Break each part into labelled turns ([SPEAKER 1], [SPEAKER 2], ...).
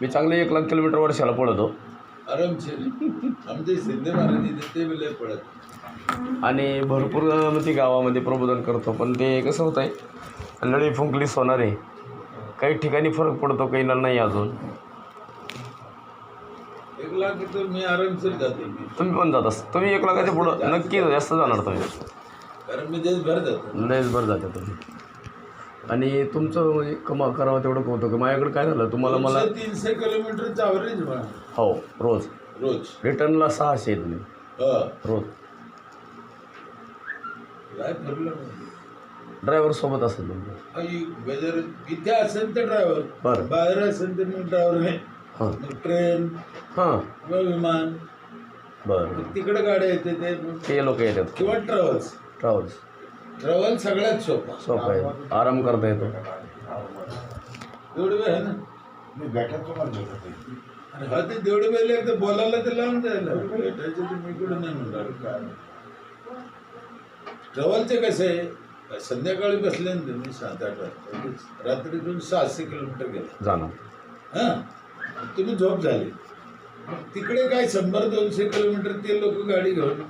[SPEAKER 1] मी चांगले एक लाख किलोमीटर वर्षाला पळतो.
[SPEAKER 2] आरामशीर. आमचे सिद्धे महाराज इथे ते बी लय पडत
[SPEAKER 1] आणि भरपूर म्हणजे गावामध्ये प्रबोधन करतो पण ते कसं होत आहे लढी फुंकली सोनारे काही ठिकाणी फरक पडतो काही नाही अजून.
[SPEAKER 2] एक लाख तर मी आरामशीर जातो. मी
[SPEAKER 1] तुम्ही पण जात असता तुम्ही एक लाखाच्या पुढं नक्की जास्त जाणार तुम्ही.
[SPEAKER 2] कारण मी देशभर जातो.
[SPEAKER 1] देशभर जाता तुम्ही. आणि तुमचं म्हणजे कमा करावं तेवढं होतं की माझ्याकडे काय झालं तुम्हाला मला
[SPEAKER 2] दोनशे, तीनशे किलोमीटरचं ॲव्हरेज म्हणा
[SPEAKER 1] हो रोज.
[SPEAKER 2] रोज.
[SPEAKER 1] रिटर्नला सहाशे आहे तुम्ही
[SPEAKER 2] हा.
[SPEAKER 1] रोज.
[SPEAKER 2] काय.
[SPEAKER 1] ड्रायव्हर सोबत असेल तुमचं.
[SPEAKER 2] आई, जर इथे असेल तर ड्रायव्हर.
[SPEAKER 1] बरं.
[SPEAKER 2] बाहेर असेल तर मग ड्रायव्हर नाही
[SPEAKER 1] हां.
[SPEAKER 2] मग ट्रेन
[SPEAKER 1] हां.
[SPEAKER 2] किंवा विमान.
[SPEAKER 1] बरं.
[SPEAKER 2] मग तिकडे गाड्या येते ते.
[SPEAKER 1] ते लोक येतात.
[SPEAKER 2] किंवा ट्रॅव्हल्स.
[SPEAKER 1] ट्रॅव्हल्स.
[SPEAKER 2] ट्रॅव्हल सगळ्यात सोपा.
[SPEAKER 1] सोपं आहे. आराम करता येतो.
[SPEAKER 2] एवढे वेळ आहे ना?
[SPEAKER 3] मी भेटत तुम्हाला भेटत आहे.
[SPEAKER 2] अरे हा ते तेवढे वेळ एकदा बोलायला तर लावून भेटायचं तर मी कुठं नाही म्हणणार. काय? ट्रॅव्हलचे कसं आहे? संध्याकाळी बसले ना तुम्ही सात आठ वाजता. रात्रीतून सहाशे किलोमीटर गेला.
[SPEAKER 1] जाणार.
[SPEAKER 2] हां? तुम्ही झोप झाली. तिकडे काय शंभर दोनशे किलोमीटर ते लोक गाडी घेऊन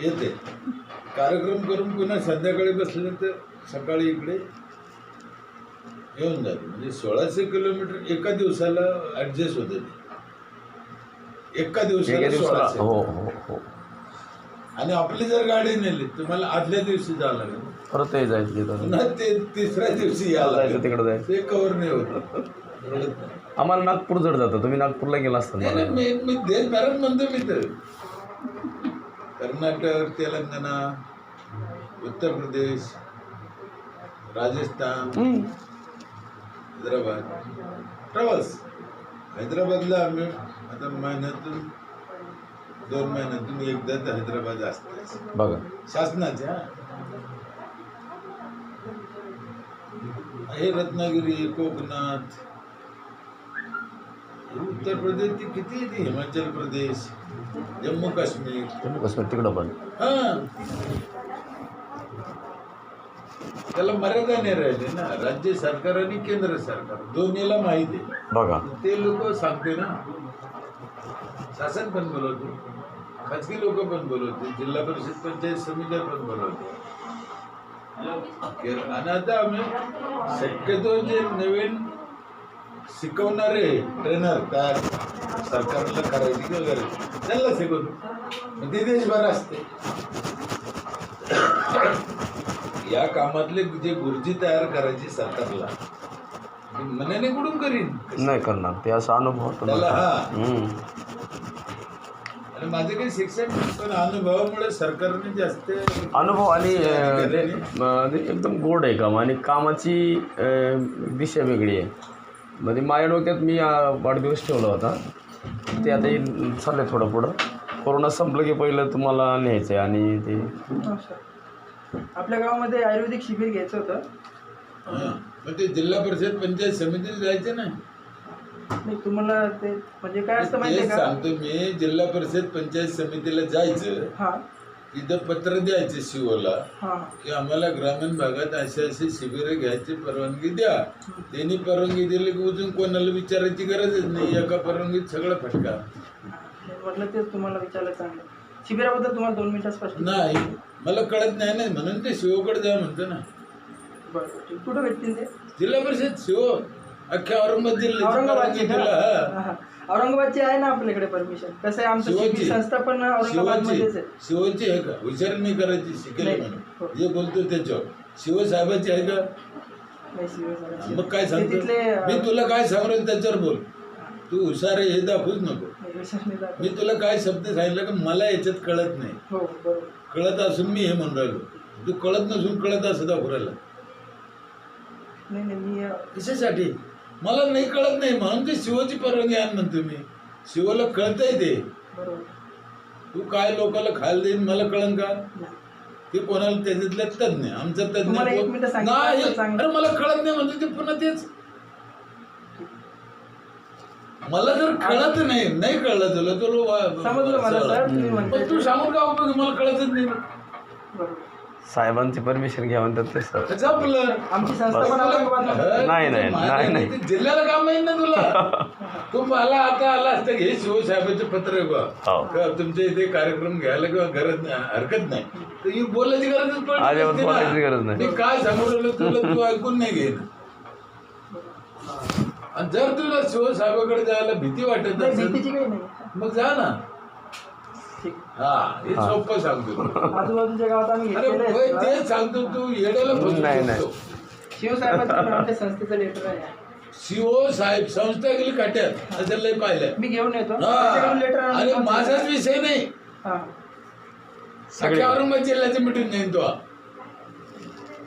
[SPEAKER 2] येते. कार्यक्रम करून पुन्हा संध्याकाळी बसले तर सकाळी इकडे येऊन जाते. म्हणजे सोळाशे किलोमीटर एका दिवसाला ॲडजस्ट होते ते. एका दिवसाला सोळाशे.
[SPEAKER 1] हो हो हो.
[SPEAKER 2] आणि आपली जर गाडी नेली तुम्हाला आदल्या दिवशी जावं लागेल.
[SPEAKER 1] परत ते जायचं तिथं.
[SPEAKER 2] पुन्हा ते तिसऱ्या दिवशी यावं
[SPEAKER 1] जायचं
[SPEAKER 2] लागेल.
[SPEAKER 1] तिकडं जायचं.
[SPEAKER 2] ते कवर नाही होत. रडत नाही.
[SPEAKER 1] आम्हाला नागपूर जड जातं. तुम्ही नागपूरला गेला असता.
[SPEAKER 2] नाही नाही, मी मी देशभरात म्हणतो मी तर. कर्नाटक तेलंगणा उत्तर प्रदेश राजस्थान हैदराबाद. प्रवास. हैदराबादला आम्ही आता महिन्यातून दोन महिन्यातून एकदा तर हैदराबाद असते
[SPEAKER 1] बघा.
[SPEAKER 2] शासनाच्या? हे रत्नागिरी कोकणात उत्तर प्रदेश ती किती येते हिमाचल प्रदेश जम्मू काश्मीर.
[SPEAKER 1] जम्मू काश्मीर तिकडं पण.
[SPEAKER 2] हा. त्याला मर्यादा नाही राहिली ना. राज्य सरकार आणि केंद्र सरकार दोन्हीला माहिती आहे.
[SPEAKER 1] बघा.
[SPEAKER 2] ते लोक सांगते ना. शासन पण बोलवते. खाजगी लोक पण बोलवते. जिल्हा परिषद पंचायत समित्या पण बोलवते. आणि आता आम्ही शक्यतो जे नवीन शिकवणारे ट्रेनर तयार सरकारला करायची वगैरे त्यांना शिकवतो. मग ते देशभर असते. या कामातले जे गुरुजी तयार करायची सरकारला मनाने कुठून करीन?
[SPEAKER 1] नाही करणार ते असा अनुभव
[SPEAKER 2] त्याला. हा. आणि माझे काही शिक्षण पण अनुभवामुळे सरकारने जास्त
[SPEAKER 1] अनुभव आणि अं, ते अं, ते एकदम गोड आहे काम आणि कामाची अं, दिशा वेगळी आहे. म्हणजे माझ्या डोक्यात मी वाढदिवस ठेवला होता. ते आता येईल- चाललंय थोडं पुढं. कोरोना संपलं की पहिलं तुम्हाला न्यायचं आहे आणि ते
[SPEAKER 4] आपल्या गावामध्ये आयुर्वेदिक शिबिर घ्यायचं होतं.
[SPEAKER 2] हा. मग ते जिल्हा परिषद पंचायत समितीत जायचे ना
[SPEAKER 4] नाही तुम्हाला ते म्हणजे काय असतं माहिती
[SPEAKER 2] तेच
[SPEAKER 4] आहे का?
[SPEAKER 2] सांगतो मी जिल्हा परिषद पंचायत समितीला जायचं.
[SPEAKER 4] हां.
[SPEAKER 2] तिथं पत्र द्यायचे शिवला की आम्हाला ग्रामीण भागात असे असे शिबिरं घ्यायची परवानगी द्या. त्यांनी परवानगी दिली की अजून कोणाला विचारायची गरजच नाही. एका परवानगीत सगळं फटका.
[SPEAKER 4] म्हटलं तेच तुम्हाला विचारलं चांगलं. शिबिराबद्दल तुम्हाला दोन स्पष्ट
[SPEAKER 2] नाही. मला कळत नाही ना. म्हणून ते शिवकडे जा म्हणतो ना.
[SPEAKER 4] बरं. कुठं भेटतील ते?
[SPEAKER 2] जिल्हा परिषद शिव. अख्ख्या औरंगाबाद जिल्ह्याची
[SPEAKER 4] औरंगाबादची
[SPEAKER 2] परवानगी
[SPEAKER 4] का?
[SPEAKER 2] दिला हा.
[SPEAKER 4] हा, हा. औरंगाबादची आहे ना आपल्याकडे परमिशन कसं आहे आमचं. शिबिर संस्था पण
[SPEAKER 2] शिवाची
[SPEAKER 4] औरंगाबादमध्येच आहे
[SPEAKER 2] शिवाची आहे का विचार नाही करायची शिकेल
[SPEAKER 4] नाही.
[SPEAKER 2] म्हणून
[SPEAKER 4] हो.
[SPEAKER 2] जे बोलतो त्याच्यावर शिवसाहेबाची आहे का
[SPEAKER 4] नाही.
[SPEAKER 2] मग काय
[SPEAKER 4] ते
[SPEAKER 2] सांगतो
[SPEAKER 4] तिथले अं,
[SPEAKER 2] मी तुला काय सांगतो त्याच्यावर बोल तू हुशार आहे हे दाखवूच नको. मी तुला काय शब्द सांगितलं की मला याच्यात कळत नाही
[SPEAKER 4] हो बरोबर
[SPEAKER 2] कळत असून मी हे म्हणून राहिलो तू कळत नसून कळत असं दाखवू राहिला
[SPEAKER 4] नाही नाही मी अं,
[SPEAKER 2] कशासाठी मला नाही कळत नाही म्हणून ते शिवची परवानगी आण म्हणतो मी. शिवला कळतंय ते. तू काय लोकांना खायला देईन मला कळन का. ते कोणाला त्याच्यातले तज्ञ आमचा तज्ञ नाही
[SPEAKER 4] तर.
[SPEAKER 2] अरे मला कळत नाही म्हणजे ते पुन्हा तेच. मला जर कळत नाही नाही कळलं तुला
[SPEAKER 4] म्हणताय.
[SPEAKER 2] तू सांगून का मला कळतच नाही.
[SPEAKER 1] साहेबांची परमिशन घ्या म्हणतात ते सर.
[SPEAKER 2] जपलं
[SPEAKER 4] आमची संस्था पण औरंगाबादला आहे.
[SPEAKER 1] नाही, नाही, नाही, नाही.
[SPEAKER 2] ते जिल्ह्याला काम माहीत ना तुला. तू मला आता आला असतं हे शिवसाहेबांचे पत्र आहे बा.
[SPEAKER 1] हो.
[SPEAKER 2] का तुमच्या इथे कार्यक्रम घ्यायला किंवा गरज नाही हरकत नाही. तर ही बोलायची गरजच पडली
[SPEAKER 1] अजिबात
[SPEAKER 2] नसती ना.
[SPEAKER 1] बोलायची गरज नाही.
[SPEAKER 2] मी काय सांगू राहिलो तुला तू ऐकून नाही घेईन आणि जर तुला शिवसाहेबाकडे जायला भीती वाटत
[SPEAKER 4] नाही,
[SPEAKER 2] असेल
[SPEAKER 4] भीतीची काही नाही.
[SPEAKER 2] मग जा ना. हा हे सोपं सांगतो. तुला.
[SPEAKER 4] आजूबाजूच्या गावात आम्ही
[SPEAKER 2] अरे
[SPEAKER 4] घेतलेलं
[SPEAKER 2] होय,
[SPEAKER 4] आहे.
[SPEAKER 2] तेच सांगतो तू येड्याला फसवू
[SPEAKER 1] नाही, नाही.
[SPEAKER 2] शकतो.
[SPEAKER 4] शिवसाहेबांचं पण आमच्या संस्थेचं लेटर आहे.
[SPEAKER 2] शिव साहेब संस्था गेली काट्यात. असं लय पाहिलं
[SPEAKER 4] मी घेऊन येतो. त्याच्याकडून
[SPEAKER 2] हा. अरे माझाच विषय नाही.
[SPEAKER 4] हा.
[SPEAKER 2] सगळ्या औरंगाबाद जिल्ह्याचं मिटून जाईन तो.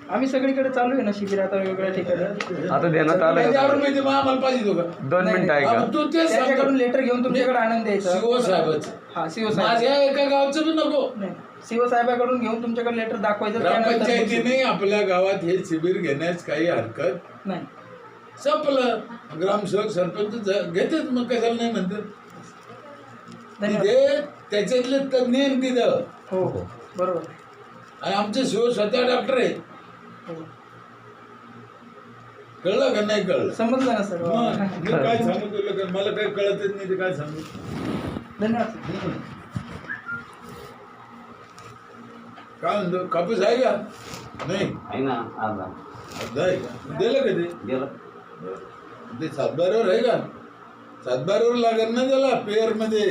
[SPEAKER 4] आम्ही सगळीकडे चालू आहे ना शिबिर आता वेगवेगळ्या ठिकाणी.
[SPEAKER 1] आता देण्यात आलं का?
[SPEAKER 2] आम्हाला पाहिजे तो का
[SPEAKER 1] दोन मिनिटं
[SPEAKER 2] हा,
[SPEAKER 1] ऐका.
[SPEAKER 2] मग तू तेच
[SPEAKER 4] त्याच्याकडून लेटर घेऊन तुमच्याकडे आनंद द्यायचा
[SPEAKER 2] साहेबच
[SPEAKER 4] हा शिवसाहेब.
[SPEAKER 2] माझ्या एका गावचं बी नको.
[SPEAKER 4] नाही शिवसाहेबाकडून घेऊन तुमच्याकडे लेटर दाखवायचं त्यानंतर
[SPEAKER 2] ग्रामपंचायतीने आपल्या गावात हे शिबिर घेण्यास काही हरकत
[SPEAKER 4] नाही.
[SPEAKER 2] संपलं. ग्रामसेवक सरपंच ज- घेतेच मग कशाला नाही म्हणतात?
[SPEAKER 4] धन्यवाद.
[SPEAKER 2] तिथे त्याच्यातले तज्ञ आहेत तिथं.
[SPEAKER 4] हो हो बरोबर.
[SPEAKER 2] आणि आमचे शिव स्वतः डॉक्टर आहे
[SPEAKER 4] हो.
[SPEAKER 2] कळलं का नाही कळलं?
[SPEAKER 4] समजलं ना सर
[SPEAKER 2] मग मी काय सांगू तुला? का मला काही कळतच नाही ते काय सांगू?
[SPEAKER 4] धन्यवाद
[SPEAKER 2] काय म्हणतो कापूस आहे का? नाही.
[SPEAKER 5] आहे ना अर्धा
[SPEAKER 2] अर्धा आहे. का दिलं का ते?
[SPEAKER 5] गेलं
[SPEAKER 2] ते सातबारावर आहे का? सातबारावर लागेल ना त्याला पेअरमध्ये.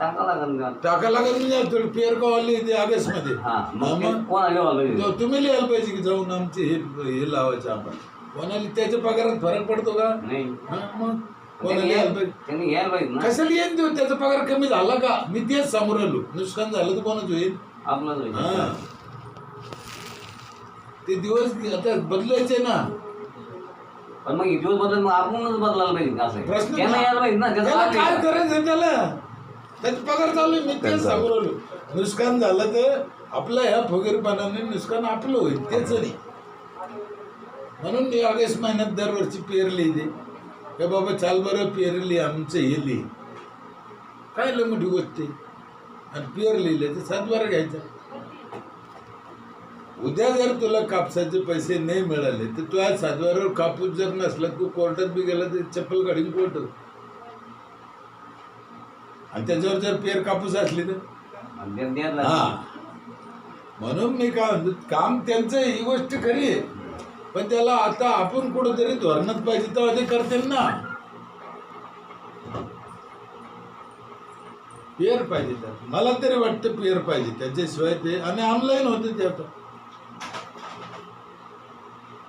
[SPEAKER 5] टाका लागेल का
[SPEAKER 2] टाका लागेल म्हणजे थोडी पेअर कॉल ते ऑगस्टमध्ये?
[SPEAKER 5] हा मग ते
[SPEAKER 2] मग?
[SPEAKER 5] कोणा घेऊन आलं
[SPEAKER 2] तो तुम्ही लिहायला पाहिजे की जाऊन आमचे हे हे लावायचं आपण. कोणाला त्याच्या पगारात फरक पडतो का?
[SPEAKER 5] नाही.
[SPEAKER 2] हा, मग? कोणाला
[SPEAKER 5] त्यांनी
[SPEAKER 2] लिहायला
[SPEAKER 5] घ्यायला
[SPEAKER 2] पाहिजे?
[SPEAKER 5] त्यांनी घ्यायला पाहिजे ना.
[SPEAKER 2] कसं लिहिन देऊ? त्याचा पगार कमी झाला का? मी तेच समोर आलो. नुकसान झालं तर कोणाच होईल?
[SPEAKER 5] आपलाच होईल.
[SPEAKER 2] हा. ते दिवस आता बदलायचे ना.
[SPEAKER 5] पण मग हे दिवस बदल मग आपणच बदलायला पाहिजे का असं? आहे.
[SPEAKER 2] प्रश्न
[SPEAKER 5] त्यांना यायला पाहिजे ना. त्याचं
[SPEAKER 2] त्याला काय. करायचं त्याला? त्याचा पगार चालू आहे, मी तेच समोर आलो. नुकसान झालं तर आपल्या ह्या फुगीरपणाने नुकसान आपलं होईल. तेच नाही. म्हणून मी ऑगस्ट महिन्यात दरवर्षी पेरली ते का बाबा चाल बरं पेरली आमचं हे लिहि. काय लय मोठी गोष्ट आणि पेर लिहिले तर सातबारा घ्यायचा. उद्या जर तुला कापसाचे पैसे नाही मिळाले तर तू आज सातबारावर कापूस जर नसला तू कोर्टात बी गेला तर चप्पल काढून कोर्ट आणि त्याच्यावर जर पेर कापूस असली तर? हा. म्हणून मी काय म्हणतो काम त्यांचं ही गोष्ट खरी आहे. पण त्याला आता आपण कुठंतरी धोरणात पाहिजे तेव्हा ते करतील ना. पेर पाहिजे त्यात. मला तरी वाटतं पेर पाहिजे. त्याच्याशिवाय ते आणि ऑनलाईन होते ते आता.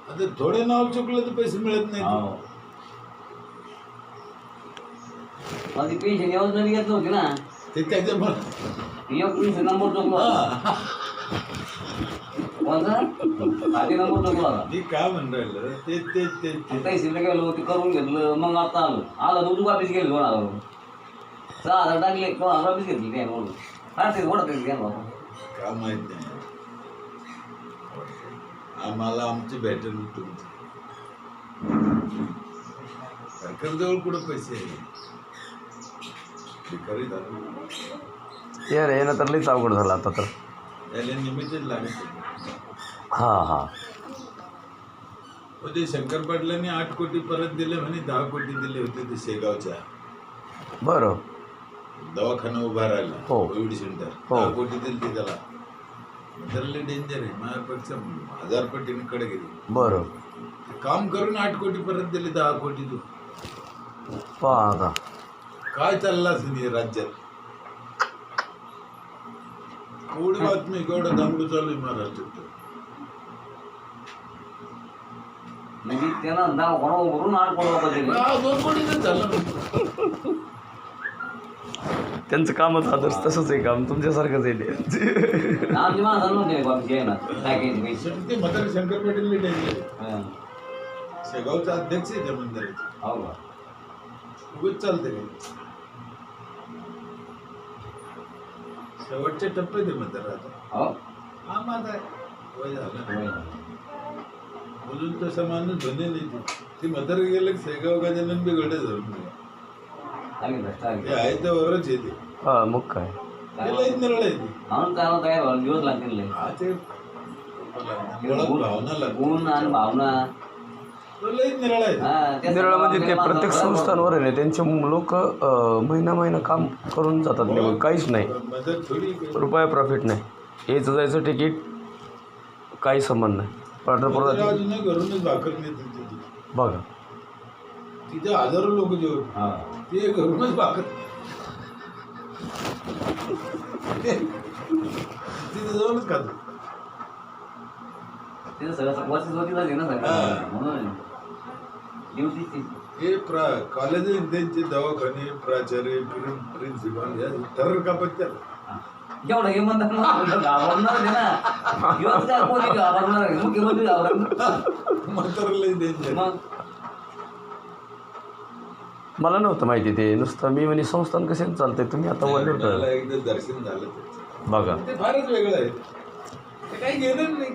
[SPEAKER 2] आता थोडे नाव चुकलं तर पैसे मिळत नाही
[SPEAKER 5] ती पेन्शन योजना घेत नव्हती ना
[SPEAKER 2] ते त्याच्यामुळे
[SPEAKER 5] एक पेन्शन नंबर चुकलो कोणता खाते नंबर चुकलो होता
[SPEAKER 2] मी काय म्हणून राहिलं ते ते ते ते-
[SPEAKER 5] तहसीलला गेलो ते करून घेतलं मग आता आलो. आलं दूध वापस गेलो दोन हजार रुपये. सहा हजार टाकले दोन हजार वापस घेतली काय म्हणून हा ते ओढत घ्या बाबा
[SPEAKER 2] का माहीत नाही. आम्हाला आमची भेटेल तुमची. सरकारजवळ कुठं पैसे आहे भिकारी झालो.
[SPEAKER 1] यार हे ना तर लईच अवघड झालं आता तर.
[SPEAKER 2] त्याला निमित्तच लागत
[SPEAKER 1] हां हां
[SPEAKER 2] होते शंकर पाटलांनी आठ कोटी परत दिले म्हणे दहा कोटी दिले होते ते शेगावच्या
[SPEAKER 1] बरं
[SPEAKER 2] दवाखाना उभा राहिला
[SPEAKER 1] हो.
[SPEAKER 2] कोविड सेंटर
[SPEAKER 1] हो.
[SPEAKER 2] दहा कोटी दिले ते त्याला त्याला डेंजर आहे माझ्यापेक्षा हजार कोटीने कडे गेली
[SPEAKER 1] बरं
[SPEAKER 2] काम करून आठ कोटी परत दिले दहा कोटी तू
[SPEAKER 1] पहा आता
[SPEAKER 2] काय चाललं असेल हे राज्यात एवढी बातमी केवढं दांगडू चालू आहे महाराष्ट्रात
[SPEAKER 5] म्हणजे दिले
[SPEAKER 2] हा, दोन कोटीच झालं. ना.
[SPEAKER 1] त्यांचं कामच आदर्श तसंच आहे काम तुमच्यासारखंच आहे
[SPEAKER 5] आमची माणसं नव्हते घ्यायला टाकायचे पैसे
[SPEAKER 2] शेवटी ते म्हातारे शंकर पाटील
[SPEAKER 5] हा.
[SPEAKER 2] शेगावचा अध्यक्ष आहे त्या मंदिराचे.
[SPEAKER 5] हो का?
[SPEAKER 2] उगच चालते मंदिर आता.
[SPEAKER 5] हो.
[SPEAKER 2] हा माझा वय झालं. अजून तसं माणूस बने नाही ते ती म्हातारे गेलं की शेगाव गजानन बी गडे धरून ते आहे तर वरच येते
[SPEAKER 1] हां मग काय?
[SPEAKER 2] ते लईच निरळ आहे ते
[SPEAKER 5] म्हणून त्याला तयार व्हायला दिवस लागतील लय.
[SPEAKER 2] हा ते मुळात भावना लागते.
[SPEAKER 5] गुण आणि भावना.
[SPEAKER 2] तो लई निराळा आहे
[SPEAKER 5] हा, त्या
[SPEAKER 1] निराळ म्हणजे ते प्रत्येक संस्थांवर आहे ना त्यांचे लोक महिना महिना काम करून जातात निघून काहीच नाही.
[SPEAKER 2] मदत थोडी
[SPEAKER 1] रुपया प्रॉफिट नाही. यायचं जायचं तिकीट काही संबंध नाही. पंढरपुरात
[SPEAKER 2] अजूनही घरूनच भाकर तिथे.
[SPEAKER 1] बघा.
[SPEAKER 2] तिथे हजारो लोक जेवण.
[SPEAKER 5] हा.
[SPEAKER 2] ते घरूनच भाकर तिथे जाऊनच खातो.
[SPEAKER 5] ते सगळं वर्ष जोती झाली ना
[SPEAKER 2] हा.
[SPEAKER 5] सगळं म्हणून ड्युटी ती
[SPEAKER 2] हे प्रा कॉलेज त्यांचे दवाखाने प्राचार्य प्रिन्सिपाल या ठरर का पत्त्या
[SPEAKER 5] एवढं हे म्हणलं घाबरणार आहे ना. दिवस काय कोणी घाबरणार मुख्यमंत्री घाबरणार मग?
[SPEAKER 1] मला नव्हतं माहिती ते नुसतं मी म्हणे संस्थान कसे चालते तुम्ही आता वडील
[SPEAKER 2] एकदा दर्शन झालं.
[SPEAKER 1] बघा.
[SPEAKER 2] ते फारच वेगळं आहे. ते काही घेणं नाही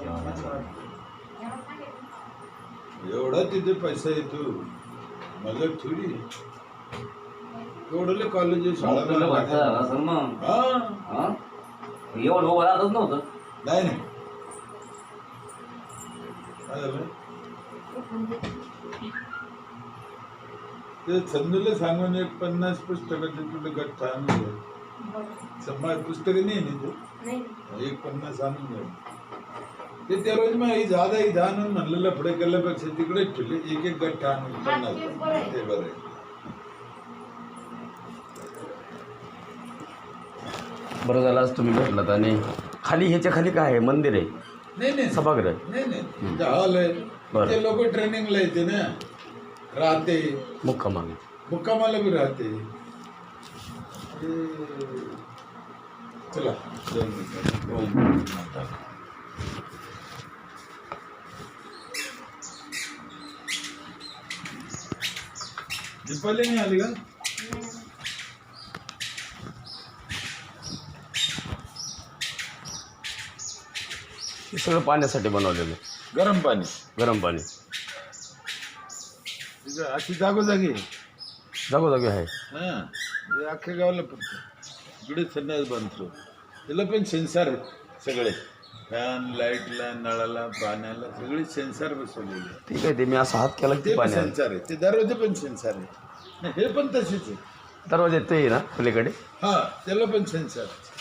[SPEAKER 5] जेवणाला.
[SPEAKER 2] एवढा तिथे पैसा येतो. मला थोडी एवढं कॉलेज शाळा
[SPEAKER 5] तुला मग.
[SPEAKER 2] हा?
[SPEAKER 5] हा? एवढं नव्हतं.
[SPEAKER 2] नाही नाही. काय झालं? ते संजूला सांगून एक पन्नास पुस्तकाचे तुला गठ्ठ आणून घे. समाज पुस्तक नाही ना ते? एक पन्नास आणून घे ते त्या रोज मग ही जादा ही आणून म्हणलेलं पुढे केल्यापेक्षा तिकडेच ठेवले. एक एक गठ्ठा आणून पन्नास ते बरं आहे.
[SPEAKER 1] बरं झालं आज तुम्ही भेटलात आणि खाली ह्याच्या खाली काय आहे? मंदिर आहे?
[SPEAKER 2] नाही नाही.
[SPEAKER 1] सभागृह
[SPEAKER 2] नाही नाही. तिथे हॉल आहे.
[SPEAKER 1] बरं.
[SPEAKER 2] ते लोक ट्रेनिंगला येते ना. राहते.
[SPEAKER 1] मुक्कामाला.
[SPEAKER 2] मुक्कामाला बी राहते. ते- चला. दोन मिनिटं. दोन मिनिटं. दीपाली नाही आली का?
[SPEAKER 1] हे सगळं पाण्यासाठी बनवलेलं.
[SPEAKER 2] गरम पाणी.
[SPEAKER 1] गरम पाणी.
[SPEAKER 2] तिथं अशी जागोजागी आहे.
[SPEAKER 1] जागोजागी आहे.
[SPEAKER 2] हा. हे अख्ख्या गावाला फक्त. इकडे संन्यास बांधतो. त्याला पण सेन्सर सगळे. फॅन लाईटला नळाला पाण्याला सगळे सेन्सर बसवलेले. आहेत.
[SPEAKER 1] ठीक आहे ते मी असा हात केला की
[SPEAKER 2] ते
[SPEAKER 1] ते
[SPEAKER 2] पण
[SPEAKER 1] पाणी आलं.
[SPEAKER 2] सेन्सर आहे. ते दरवाजे पण सेन्सर आहे. हे पण तसेच आहे.
[SPEAKER 1] दरवाजा ते आहे ना पलीकडे?
[SPEAKER 2] हा त्याला पण सेन्सर आहे.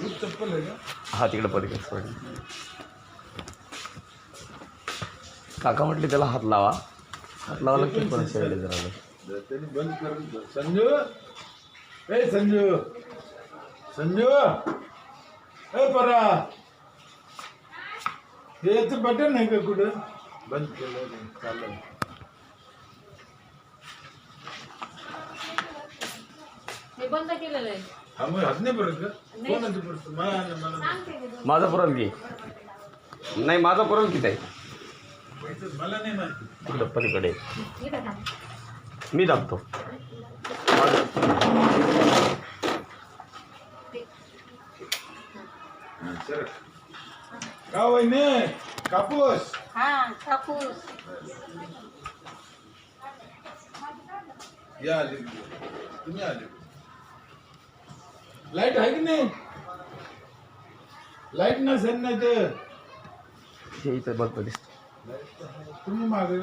[SPEAKER 1] हा तिकडे पलीकडे सोड काका म्हटले त्याला हात लावा. हात लावायला की पण शेवले जरा.
[SPEAKER 2] संजू! ए संजू! संजू! ए परा! हे याचं बटन आहे का कुठं? बंद केलं नाही. चालेल.
[SPEAKER 6] हे बंद केलेलं आहे.
[SPEAKER 2] हा मग हात नाही. परत. का कोणाचं मला मला.
[SPEAKER 1] माझा पुरण की. नाही माझा पुरण किती आहे?
[SPEAKER 2] मला नाही माहिती.
[SPEAKER 1] तिकडं पलीकडे. मी दाबतो
[SPEAKER 2] हा, चल. का वहिने कापूस?
[SPEAKER 6] हा कापूस.
[SPEAKER 2] या आले तुम्ही आले लाइट आहे की नाही? लाइट नसेल ना तर.
[SPEAKER 1] हे इथं बघतो दिसतो
[SPEAKER 2] तुम्ही मागे.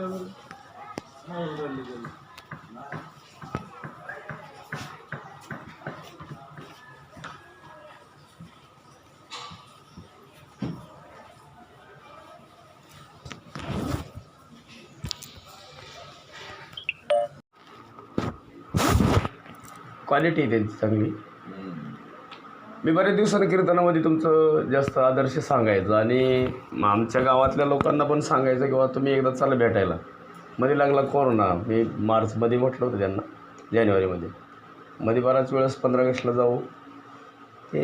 [SPEAKER 1] क्वालिटी त्यांची चांगली. मी बऱ्याच दिवसांनी कीर्तनामध्ये तुमचं जास्त आदर्श सांगायचं आणि आमच्या गावातल्या लोकांना पण सांगायचं किंवा तुम्ही एकदा चला भेटायला. मध्ये लागला कोरोना मी मार्चमध्ये म्हटलं होतं त्यांना जानेवारीमध्ये. मध्ये बराच वेळेस पंधरा ऑगस्टला जाऊ. ते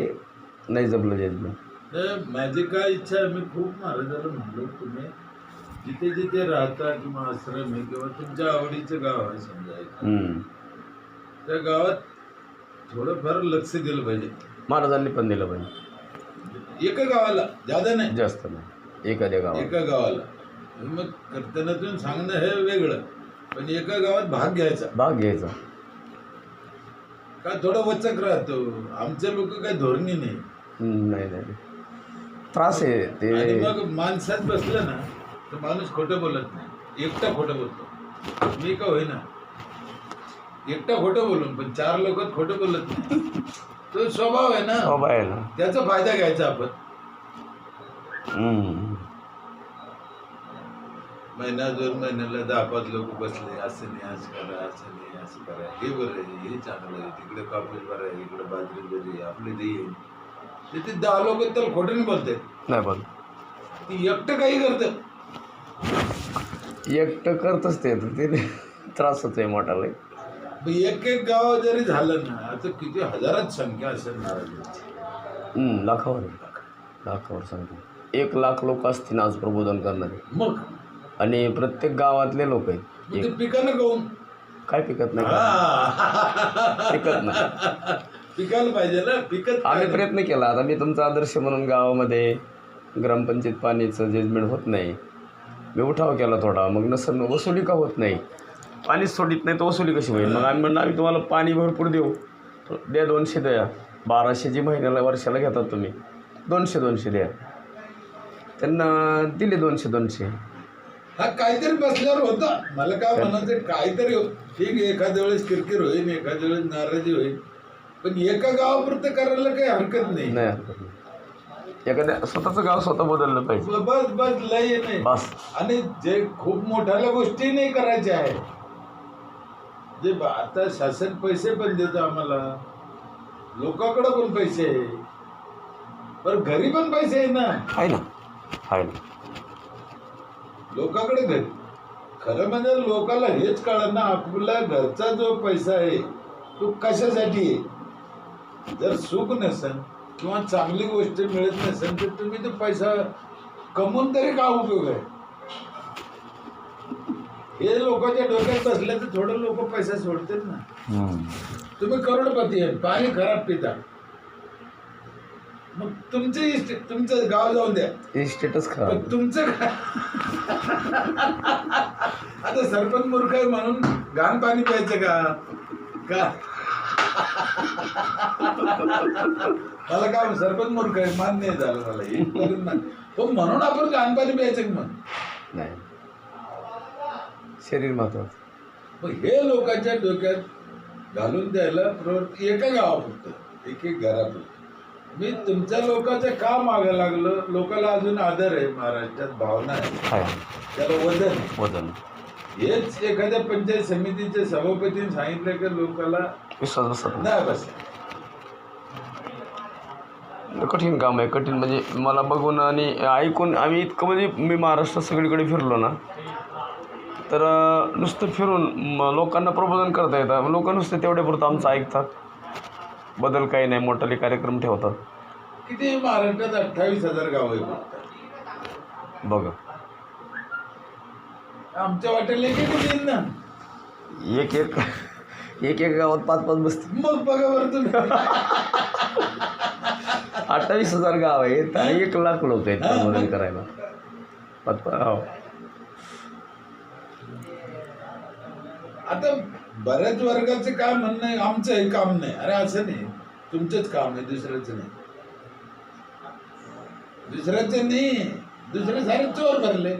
[SPEAKER 1] नाही जमलं
[SPEAKER 2] तर माझी काय इच्छा आहे मी खूप महाराजाला म्हणलो तुम्ही. जिथे जिथे राहता किंवा आश्रम आहे किंवा तुमच्या आवडीचं गाव आहे समजा. त्या गावात थोडंफार लक्ष दिलं पाहिजे.
[SPEAKER 1] महाराजांनी पण दिलं पाहिजे.
[SPEAKER 2] एका गावाला ज्यादा नाही.
[SPEAKER 1] जास्त नाही. एखाद्या गावात
[SPEAKER 2] एका गावाला. मग कीर्तनातून सांगणं हे वेगळं. पण एका गावात भाग घ्यायचा.
[SPEAKER 1] भाग घ्यायचा.
[SPEAKER 2] का थोडं वचक राहतो. आमचे लोक काही धोरणी नाही.
[SPEAKER 1] हम्म, नाही नाही. नाही. त्रास आहे
[SPEAKER 2] आणि
[SPEAKER 1] ते
[SPEAKER 2] मग माणसात बसलं ना तर माणूस खोटं बोलत नाही. एकटा खोटं बोलतो. मी का होईना? एकटा खोटं बोलून पण चार लोक खोटं बोलत नाही. तो स्वभाव आहे ना.
[SPEAKER 1] स्वभाव आहे ना.
[SPEAKER 2] त्याचा फायदा घ्यायचा आपण.
[SPEAKER 1] हम्म.
[SPEAKER 2] महिना दोन महिन्याला दहा पाच लोक बसले असं नाही असं करा असं नाही असं करा. हे बरं आहे हे चांगलं आहे. तिकडे कापूस बरं आहे इकडे बाजरी बरी आहे आपले ते. तिथे दहा लोक तर खोटं बोलते
[SPEAKER 1] नाही बोल
[SPEAKER 2] ती एकटं काही करतं.
[SPEAKER 1] एकटं करतच ते. ते त्रासच आहे मोठा लय
[SPEAKER 2] एक एक गाव जरी झालं ना आता किती हजारात संख्या असेल
[SPEAKER 1] लाखावर लाखावर सांगतो एक लाख लोक असतील आज प्रबोधन करणारे.
[SPEAKER 2] मग?
[SPEAKER 1] आणि प्रत्येक गावातले लोक आहेत.
[SPEAKER 2] पिकानं गाऊन
[SPEAKER 1] काय पिकत नाही. पिकत नाही.
[SPEAKER 2] पिकायला पाहिजे ना पिकत
[SPEAKER 1] आम्ही प्रयत्न केला. आता मी तुमचा आदर्श म्हणून गावामध्ये ग्रामपंचायत पाणीचं जजमेंट होत नाही. मी उठाव केला थोडा. मग नसन वसुली का होत नाही? पाणीच सोडित नाही तर वसुली कशी होईल? मग आम्ही म्हणलं आम्ही तुम्हाला पाणी भरपूर देऊ. द्या दोनशे द्या. बाराशे जी महिन्याला वर्षाला घेतात तुम्ही दोनशे दोनशे द्या. त्यांना दिले दोनशे दोनशे.
[SPEAKER 2] हा काहीतरी बसल्यावर होता. मला काय म्हणायचं काहीतरी हो- ठीक आहे एखाद्या वेळेस किरकिर होईल एखाद्या वेळेस नाराजी होईल. पण एका गावापुरतं करायला काही हरकत नाही.
[SPEAKER 1] नाही हरकत एखाद्या स्वतःचं गाव स्वतः बदललं पाहिजे.
[SPEAKER 2] बस बस लय नाही
[SPEAKER 1] बस.
[SPEAKER 2] आणि जे खूप मोठ्याल्या गोष्टी नाही करायच्या आहे ब- आता शासन पैसे पण देतं आम्हाला. लोकांकडे पण पैसे. आहे पण घरी पण पैसे आहे ना.
[SPEAKER 1] आहे ना. आहे ना.
[SPEAKER 2] लोकांकडे घरी. खरं म्हणजे लोकांना हेच कळत ना आपला घरचा जो पैसा आहे तो कशासाठी आहे? जर सुख नसेल किंवा चांगली गोष्ट मिळत नसेल तर तुम्ही तो पैसा कमवून तरी का उपयोग आहे? हे लोकांच्या डोक्यात बसले तर थोडं लोक पैसा सोडतील ना. तुम्ही करोडपती आहे पाणी खराब पिता. मग तुमचे तुमचं गाव जाऊन द्या.
[SPEAKER 1] स्टेटस खराब
[SPEAKER 2] तुमचं आता सरपंच मूर्ख आहे म्हणून घाण पाणी प्यायचं का? का? मला काय सरपंच मूर्ख आहे मान्य झालं मला. हे हो म्हणून आपण घाण पाणी प्यायचं का मग?
[SPEAKER 1] नाही. शरीर महत्वाचं.
[SPEAKER 2] मग हे लोकांच्या डोक्यात घालून द्यायला प्रवृत्ती एका गावापुरतं एक एक घरापुरतं मी तुमच्या लोकांचं का मागं लागलं? लोकांना अजून आदर आहे महाराष्ट्रात भावना आहे.
[SPEAKER 1] आहे
[SPEAKER 2] त्याला वजन आहे.
[SPEAKER 1] वजन.
[SPEAKER 2] हेच एखाद्या पंचायत समितीच्या सभापतीने सांगितलं की लोकांना
[SPEAKER 1] विश्वास बसत
[SPEAKER 2] नाही. बस
[SPEAKER 1] कठीण काम आहे कठीण. म्हणजे मला बघून आणि ऐकून आम्ही इतकं म्हणजे मी महाराष्ट्रात सगळीकडे फिरलो ना तर नुसतं फिरून लोकांना प्रबोधन करता येतं. लोक नुसतं तेवढ्यापुरतं आमचं ऐकतात. बदल काही नाही मोठाले कार्यक्रम ठेवतात.
[SPEAKER 2] किती महाराष्ट्रात अठ्ठावीस हजार गाव आहे.
[SPEAKER 1] बघा.
[SPEAKER 2] आमच्या वाटेला एक एक येईल ना?
[SPEAKER 1] एक एक एक एक गावात पाच पाच बसतील.
[SPEAKER 2] मग बघा बरं तुम्ही.
[SPEAKER 1] अठ्ठावीस हजार गाव आहेत आणि एक लाख लोक आहेत प्रबोधन करायला. पाच पाच
[SPEAKER 2] आता बऱ्याच वर्गाचं काय म्हणणं आहे आमचं हे काम नाही. अरे असं नाही. तुमचंच काम आहे दुसऱ्याचं नाही. दुसऱ्याचं नाही. दुसरे सारे चोर भरले.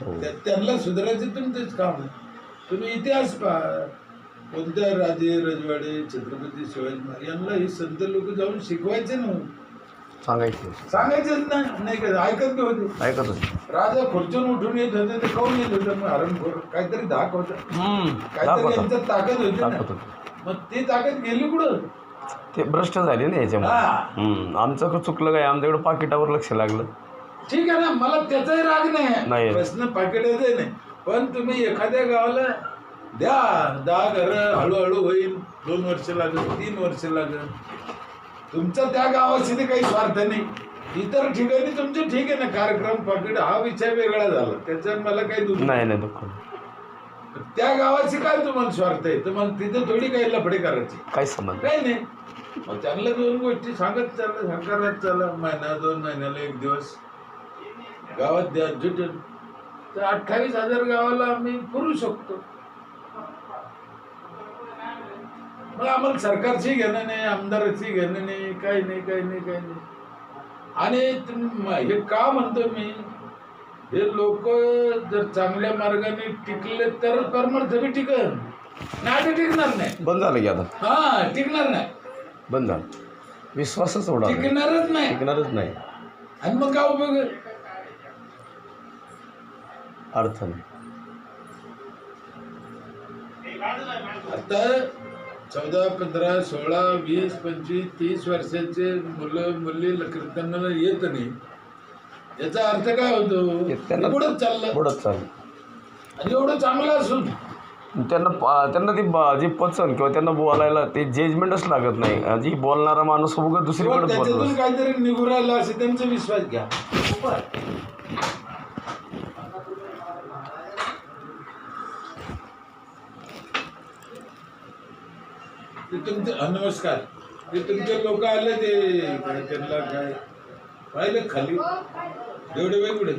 [SPEAKER 1] हो.
[SPEAKER 2] त्या- त्यांना सुधारायचं तुमचंच काम आहे. तुम्ही इतिहास पहा. कोणत्या राजे रजवाडे छत्रपती शिवाजी महाराज यांना ही संत लोक जाऊन शिकवायचे ना
[SPEAKER 1] सांगायचं.
[SPEAKER 2] सांगायचेच ना नाही का ऐकत बी होते
[SPEAKER 1] ऐकत होते
[SPEAKER 2] राजा खुर्चून उठून येत होते ते काऊन येत होते? मग हरणखोर काहीतरी धाक होता. काहीतरी यांच्यात ताकद होती ना.
[SPEAKER 1] दाखवत होते.
[SPEAKER 2] मग ती ताकद गेली कुठं?
[SPEAKER 1] ते भ्रष्ट झाले ना याच्यामुळे.
[SPEAKER 2] हा.
[SPEAKER 1] हम्म. आमचं क- चुकलं काय? आमच्याकडे पाकिटावर लक्ष लागलं.
[SPEAKER 2] ठीक आहे ना मला त्याचाही राग
[SPEAKER 1] नाही.
[SPEAKER 2] नाही. प्रश्न पाकिटाचा नाही. पण तुम्ही एखाद्या गावाला द्या दहा घर हळूहळू होईल. दोन वर्ष लागेल तीन वर्ष लागेल. तुमचा त्या गावाशी ते काही स्वार्थ नाही. इतर ठिकाणी तुमचे ठीक आहे ना कार्यक्रम पाकिट हा विषय वेगळा झाला. त्याच्यात मला काही दुःख
[SPEAKER 1] नाही. नाही दुःख
[SPEAKER 2] त्या गावाची काय तुम्हाला स्वार्थ आहे? तुम्हाला तिथे थोडी काही लफडे करायचे.
[SPEAKER 1] काही संबंध
[SPEAKER 2] काही नाही. त्यांना दोन गोष्टी सांगत चाललं सांगत चालला. महिना दोन महिन्याला एक दिवस. गावात द्या तर अठ्ठावीस हजार गावाला आम्ही पुरू शकतो. मग आम्हाला सरकारची घेणं नाही आमदाराची घेणं नाही काही नाही काही नाही काही नाही. आणि हे का म्हणतो मी? हे लोक जर चांगल्या मार्गाने टिकले तर परमार्थ टिकन. नाही टिकणार नाही.
[SPEAKER 1] बंद झालं की आता?
[SPEAKER 2] हा टिकणार नाही.
[SPEAKER 1] बंद झालं. विश्वासच एवढा.
[SPEAKER 2] टिकणारच नाही.
[SPEAKER 1] टिकणारच नाही.
[SPEAKER 2] आणि मग काय उपयोग आहे?
[SPEAKER 1] अर्थ नाही.
[SPEAKER 2] आता चौदा पंधरा सोळा वीस पंचवीस तीस वर्षाचे मुलं मुली कीर्तनाला येत नाही. याचा अर्थ काय होतो? पुढंच चाललं.
[SPEAKER 1] पुढंच चाललं
[SPEAKER 2] आणि एवढं चांगलं असून
[SPEAKER 1] त्यांना त्यांना ती जे पचन किंवा त्यांना बोलायला ते जजमेंटच लागत नाही. जी बोलणारा माणूस उगं दुसरीकडे
[SPEAKER 2] काहीतरी निघून राहिलं असे त्यांचा विश्वास घ्या. ते तुमचे नमस्कार. ते तुमचे लोक आले ते काय त्यांना काय पाहिलं खाली? एवढे वेगळे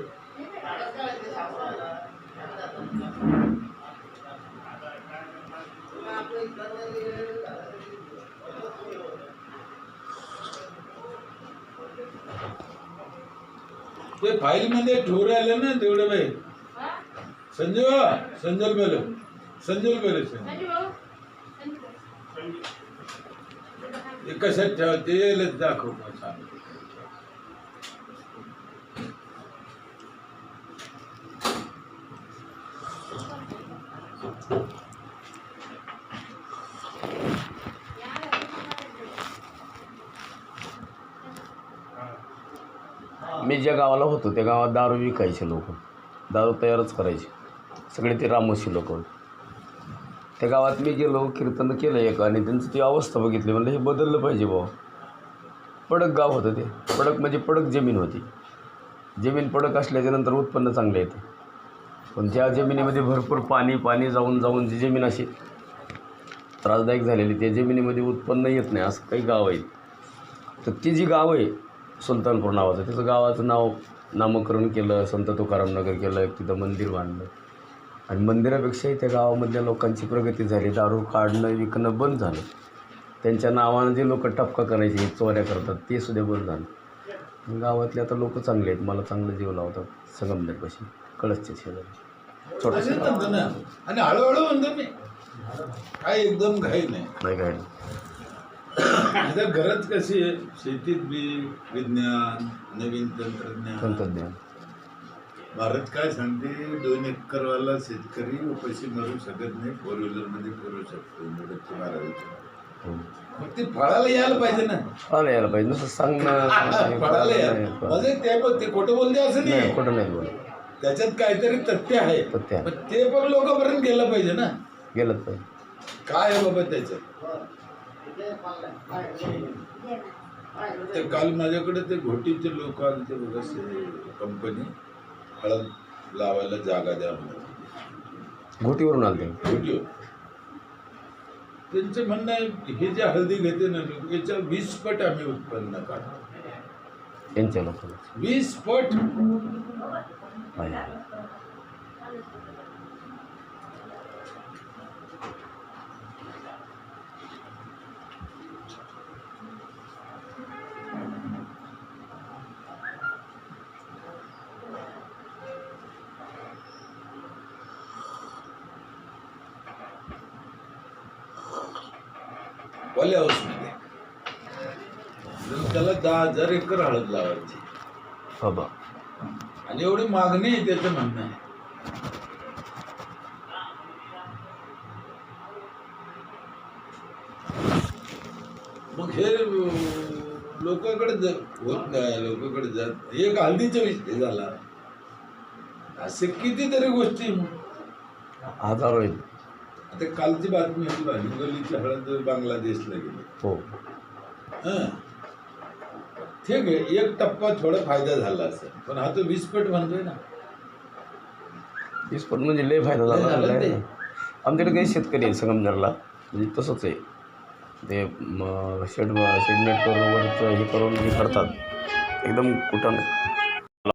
[SPEAKER 2] ते फाईल मध्ये ठोर आले ना तेवढे बाई संजय संजय बोल संजय बोल
[SPEAKER 6] संजू. भाऊ? संजू
[SPEAKER 2] ते कशात ठेवा ते दाखव
[SPEAKER 1] मी ज्या गावाला होतो त्या गावात दारू विकायचे लोक. दारू तयारच करायचे. सगळे ते रामोशी लोक त्या गावात मी गेलो कीर्तन केलं एक आणि त्यांची ती अवस्था बघितली. म्हणलं हे बदललं पाहिजे बाबा पडक गाव होतं ते. पडक म्हणजे पडक जमीन होती. जमीन पडक असल्याच्यानंतर उत्पन्न चांगलं येतं. पण त्या जमिनीमध्ये भरपूर पाणी पाणी जाऊन जाऊन जी जमीन अशी त्रासदायक झालेली त्या जमिनीमध्ये उत्पन्न येत नाही असं काही गाव आहेत तर ती जी गाव आहे सुलतानपूर नावाचं त्याचं गावाचं नाव नामकरण केलं संत तुकारामनगर केलं एक तिथं मंदिर बांधलं. आणि मंदिरापेक्षाही त्या गावामधल्या लोकांची प्रगती झाली. दारू काढणं विकणं बंद झालं. त्यांच्या नावानं जे लोक टपका करायचे चोऱ्या करतात ते सुद्धा बंद झालं. गावातले आता लोक चांगले आहेत. मला चांगलं जीव लावतात. संगमनेरपाशी कळसच्या शेजारी.
[SPEAKER 2] ना आणि हळूहळू म्हणतो मी काय एकदम घाई नाही.
[SPEAKER 1] नाही.
[SPEAKER 2] आता गरज कशी आहे? शेतीत बी विज्ञान नवीन तंत्रज्ञान.
[SPEAKER 1] तंत्रज्ञान.
[SPEAKER 2] भारत काय सांगते? दोन एकरवाला शेतकरी पैसे मारू शकत नाही. फोर व्हीलरमध्ये फिरू शकतो. मुदतची मारायची
[SPEAKER 1] हो.
[SPEAKER 2] मग ते फळाला यायला पाहिजे ना.
[SPEAKER 1] फळायला यायला पाहिजे. नुसतं सांगणं
[SPEAKER 2] फळाला यायला. म्हणजे ते पण ते खोटं बोलते असं
[SPEAKER 1] नाही. खोटं नाही बोलत.
[SPEAKER 2] त्याच्यात काहीतरी तथ्य आहे.
[SPEAKER 1] तथ्य.
[SPEAKER 2] पण ते पण लोकांपर्यंत गेलं पाहिजे ना.
[SPEAKER 1] गेलंच पाहिजे.
[SPEAKER 2] काय आहे बाबा त्याच्यात ते काल माझ्याकडे ते घोटीचे लोक आले ते बघा कंपनी हळद लावायला जागा द्या म्हणून.
[SPEAKER 1] घोटीवरून आलते.
[SPEAKER 2] घोटी त्यांचं म्हणणं आहे हे जे हळदी घेते ना याच्या वीस पट आम्ही उत्पन्न काढतो.
[SPEAKER 1] यांच्या लोकांना
[SPEAKER 2] वीस पट
[SPEAKER 1] आहे.
[SPEAKER 2] ओल्या हाऊसमध्ये जर त्याला दहा हजार एकर हळद लावायची.
[SPEAKER 1] बाबा
[SPEAKER 2] आणि एवढी मागणी आहे त्याचं म्हणणं आहे. मग हे लोकांकडे होत नाही लोकांकडे जात एक हल्दीचा विषय झाला. असे कितीतरी गोष्टी
[SPEAKER 1] हजारो आहेत
[SPEAKER 2] आता कालची बातमी होती हळद बांगलादेशला गेली.
[SPEAKER 1] हो.
[SPEAKER 2] हं. ठीक आहे एक टप्पा थोडा फायदा झाला असेल. पण हा तो वीस पट म्हणतोय ना.
[SPEAKER 1] वीस पण म्हणजे लय फायदा
[SPEAKER 2] लय
[SPEAKER 1] झाला.
[SPEAKER 2] ते.
[SPEAKER 1] आमच्याकडे काही शेतकरी आहे संगमनेरला. म्हणजे तसंच आहे. ते म, शेड शेडनेट करून वरचं हे करून हे करतात. एकदम कुठं